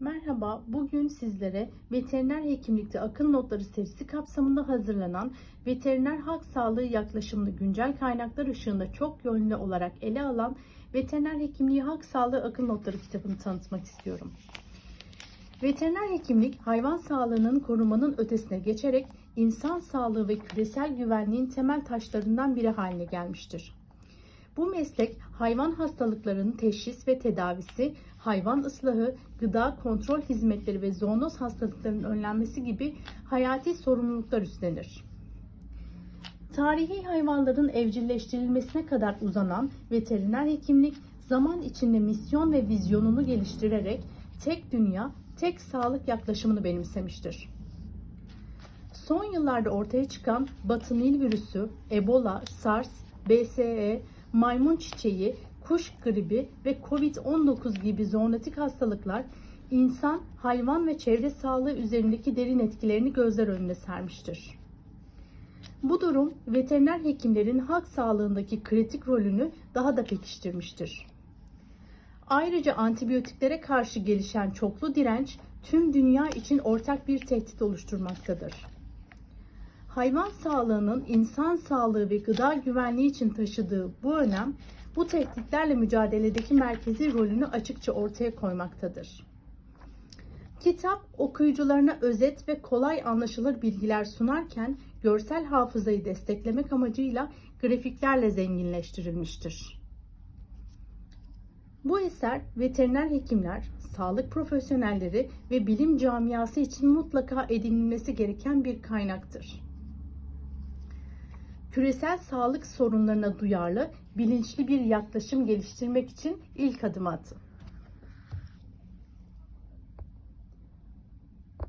Merhaba, bugün sizlere veteriner hekimlikte akıl notları serisi kapsamında hazırlanan veteriner halk sağlığı yaklaşımını güncel kaynaklar ışığında çok yönlü olarak ele alan Veteriner Hekimliği Halk Sağlığı Akıl Notları kitabını tanıtmak istiyorum. Veteriner hekimlik hayvan sağlığının korumanın ötesine geçerek insan sağlığı ve küresel güvenliğin temel taşlarından biri haline gelmiştir. Bu meslek hayvan hastalıklarının teşhis ve tedavisi, hayvan ıslahı, gıda kontrol hizmetleri ve zoonoz hastalıklarının önlenmesi gibi hayati sorumluluklar üstlenir. Tarihi hayvanların evcilleştirilmesine kadar uzanan veteriner hekimlik zaman içinde misyon ve vizyonunu geliştirerek tek dünya, tek sağlık yaklaşımını benimsemiştir. Son yıllarda ortaya çıkan Batı Nil virüsü, Ebola, SARS, BSE, maymun çiçeği, kuş gribi ve COVID-19 gibi zoonotik hastalıklar insan, hayvan ve çevre sağlığı üzerindeki derin etkilerini gözler önüne sermiştir. Bu durum veteriner hekimlerin halk sağlığındaki kritik rolünü daha da pekiştirmiştir. Ayrıca antibiyotiklere karşı gelişen çoklu direnç tüm dünya için ortak bir tehdit oluşturmaktadır. Hayvan sağlığının insan sağlığı ve gıda güvenliği için taşıdığı bu önem bu tehditlerle mücadeledeki merkezi rolünü açıkça ortaya koymaktadır. Kitap okuyucularına özet ve kolay anlaşılır bilgiler sunarken görsel hafızayı desteklemek amacıyla grafiklerle zenginleştirilmiştir. Bu eser veteriner hekimler, sağlık profesyonelleri ve bilim camiası için mutlaka edinilmesi gereken bir kaynaktır. Küresel sağlık sorunlarına duyarlı, bilinçli bir yaklaşım geliştirmek için ilk adım atın.